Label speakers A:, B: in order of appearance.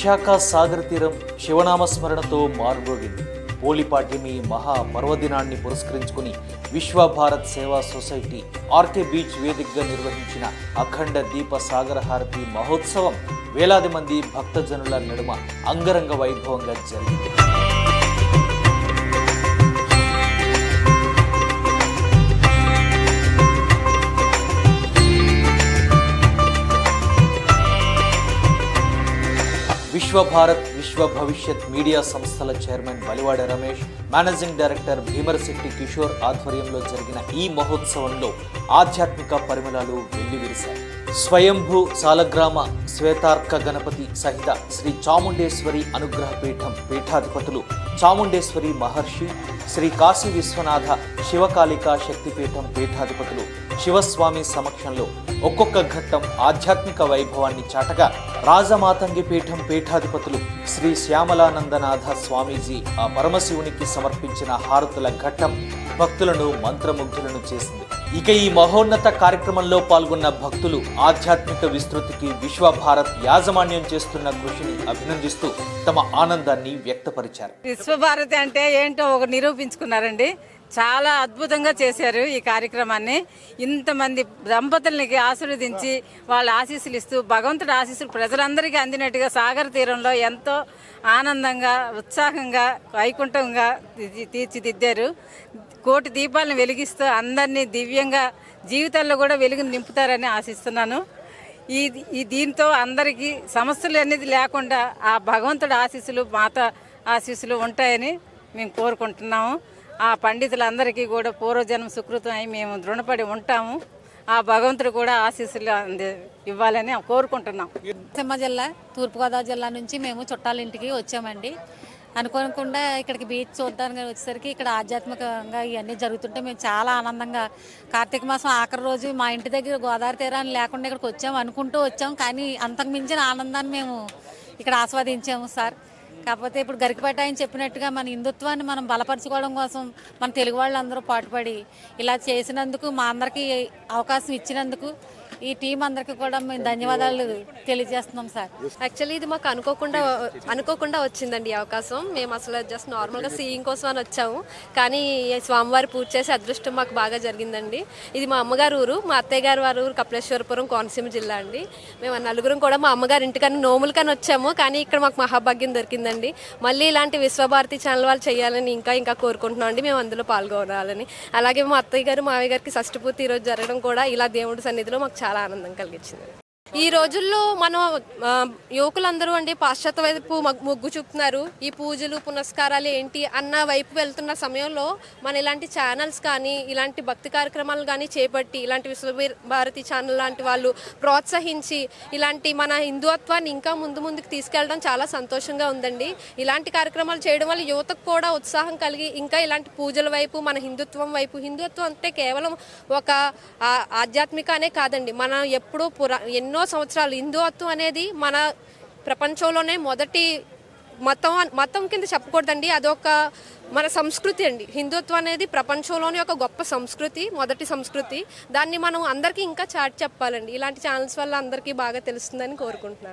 A: విశాఖ సాగర్ తీరం శివనామస్మరణతో మారుమోగింది పోలిపాడ్యమి మహా పర్వదినాన్ని పురస్కరించుకుని విశ్వభారత్ సేవా సొసైటీ ఆర్కే బీచ్ వేదికగా నిర్వహించిన అఖండ దీప సాగర హారతి మహోత్సవం వేలాది మంది భక్తజనుల నడుమ అంగరంగ వైభవంగా జరిగింది. విశ్వభారత్ విశ్వ భవిష్యత్ మీడియా సంస్థల chairman Balivada Ramesh managing director Bheemarasetti Kishore ఆధ్వర్యంలో జరిగిన ఈ మహోత్సవంలో ఆధ్యాత్మిక పరిమళాలు వెల్లివిరిశాయి. స్వయంభూ సాలగ్రామ శ్వేతార్క గణపతి సహిత శ్రీ చాముండేశ్వరి అనుగ్రహ పీఠం పీఠాధిపతులు చాముండేశ్వరి మహర్షి శ్రీ కాశీ విశ్వనాథ శివకాళికా శక్తిపీఠం పీఠాధిపతులు శివస్వామి సమక్షంలో ఒక్కొక్క ఘట్టం ఆధ్యాత్మిక వైభవాన్ని చాటగా రాజమాతంగి పీఠం పీఠాధిపతులు శ్రీ శ్యామలానందనాథ స్వామీజీ ఆ పరమశివునికి సమర్పించిన హారతుల ఘట్టం భక్తులను మంత్రముగ్ధులను చేసింది. ఇక ఈ మహోన్నత కార్యక్రమంలో పాల్గొన్న భక్తులు ఆధ్యాత్మిక విస్తృతికి విశ్వభారత్ యాజమాన్యం చేస్తున్న కృషిని అభినందిస్తూ తమ ఆనందాన్ని వ్యక్తపరిచారు.
B: విశ్వభారతి అంటే ఏంటో ఒక నిరూపించుకున్నారండి. చాలా అద్భుతంగా చేశారు ఈ కార్యక్రమాన్ని. ఇంతమంది దంపతులకి ఆశీర్వదించి వాళ్ళ ఆశీస్సులు ఇస్తూ భగవంతుడి ఆశీస్సులు ప్రజలందరికీ అందినట్టుగా సాగర తీరంలో ఎంతో ఆనందంగా ఉత్సాహంగా వైకుంఠంగా తీర్చిదిద్దారు. కోటి దీపాలను వెలిగిస్తూ అందరినీ దివ్యంగా జీవితాల్లో కూడా వెలుగును నింపుతారని ఆశిస్తున్నాను. ఈ ఈ దీంతో అందరికీ సమస్యలు అనేది లేకుండా ఆ భగవంతుడి ఆశీస్సులు మాత ఆశీస్సులు ఉంటాయని మేము కోరుకుంటున్నాము. ఆ పండితులందరికీ కూడా పూర్వజన్మ సుకృతం అయి మేము దృఢపడి ఉంటాము. ఆ భగవంతుడు కూడా ఆశీస్సులు ఇవ్వాలని కోరుకుంటున్నాం.
C: సిమ్మ జిల్లా తూర్పుగోదావరి జిల్లా నుంచి మేము చుట్టాల ఇంటికి వచ్చామండి. అనుకోకుండా ఇక్కడికి బీచ్ చూడడానికి వచ్చేసరికి ఇక్కడ ఆధ్యాత్మికంగా ఇవన్నీ జరుగుతుంటే మేము చాలా ఆనందంగా కార్తీక మాసం ఆఖరి రోజు మా ఇంటి దగ్గర గోదావరి తీరాన్ని లేకుండా ఇక్కడికి వచ్చాము అనుకుంటూ వచ్చాము కానీ అంతకు మించిన ఆనందాన్ని మేము ఇక్కడ ఆస్వాదించాము సార్. కాకపోతే ఇప్పుడు గరికపేట ఆయన చెప్పినట్టుగా మన హిందుత్వాన్ని మనం బలపరచుకోవడం కోసం మన తెలుగు వాళ్ళందరూ పాటుపడి ఇలా చేసినందుకు మా అందరికీ అవకాశం ఇచ్చినందుకు ఈ టీం అందరికీ కూడా మేము ధన్యవాదాలు తెలియజేస్తున్నాం సార్.
D: యాక్చువల్లీ ఇది మాకు అనుకోకుండా అనుకోకుండా వచ్చిందండి ఈ అవకాశం. మేము అసలు జస్ట్ నార్మల్గా సీయింగ్ కోసం అని వచ్చాము. కానీ స్వామివారి పూజ చేసే అదృష్టం మాకు బాగా జరిగిందండి. ఇది మా అమ్మగారు ఊరు మా అత్తయ్య గారు వారి ఊరు కపిలేశ్వరపురం కోనసీమ జిల్లా అండి. మేము నలుగురం కూడా మా అమ్మగారి ఇంటికని నోములకని వచ్చాము. కానీ ఇక్కడ మాకు మహాభాగ్యం దొరికిందండి. మళ్ళీ ఇలాంటి విశ్వభారతి ఛానల్ వాళ్ళు చేయాలని ఇంకా ఇంకా కోరుకుంటున్నాం అండి. మేము అందులో పాల్గొనాలని. అలాగే మా అత్తయ్య గారు మావయ్య గారికి షష్ఠపూర్తి ఈరోజు జరగడం కూడా ఇలా దేవుడి సన్నిధిలో మాకు చాలా చాలా ఆనందం కలిగించింది. ఈ రోజుల్లో మనం యువకులందరూ అండి పాశ్చాత్య వైపు మొగ్గు చూపుతున్నారు. ఈ పూజలు పునస్కారాలు ఏంటి అన్న వైపు వెళ్తున్న సమయంలో మన ఇలాంటి ఛానల్స్ కానీ ఇలాంటి భక్తి కార్యక్రమాలు కానీ చేపట్టి ఇలాంటి విశ్వభారతి ఛానల్ లాంటి వాళ్ళు ప్రోత్సహించి ఇలాంటి మన హిందుత్వాన్ని ఇంకా ముందు ముందుకు తీసుకెళ్ళడం చాలా సంతోషంగా ఉందండి. ఇలాంటి కార్యక్రమాలు చేయడం వల్ల యువతకు కూడా ఉత్సాహం కలిగి ఇంకా ఇలాంటి పూజల వైపు మన హిందుత్వం వైపు హిందుత్వం అంటే కేవలం ఒక ఆధ్యాత్మిక అనే కాదండి. మనం ఎప్పుడూ పురా ఎన్నో సంవత్సరాలు హిందుత్వం అనేది మన ప్రపంచంలోనే మొదటి మతం మతం కింద చెప్పకూడదండి. అదొక మన సంస్కృతి అండి. హిందుత్వం అనేది ప్రపంచంలోనే ఒక గొప్ప సంస్కృతి మొదటి సంస్కృతి. దాన్ని మనం అందరికీ ఇంకా చాటి చెప్పాలండి. ఇలాంటి ఛానల్స్ వల్ల అందరికీ బాగా తెలుస్తుందని కోరుకుంటున్నాను.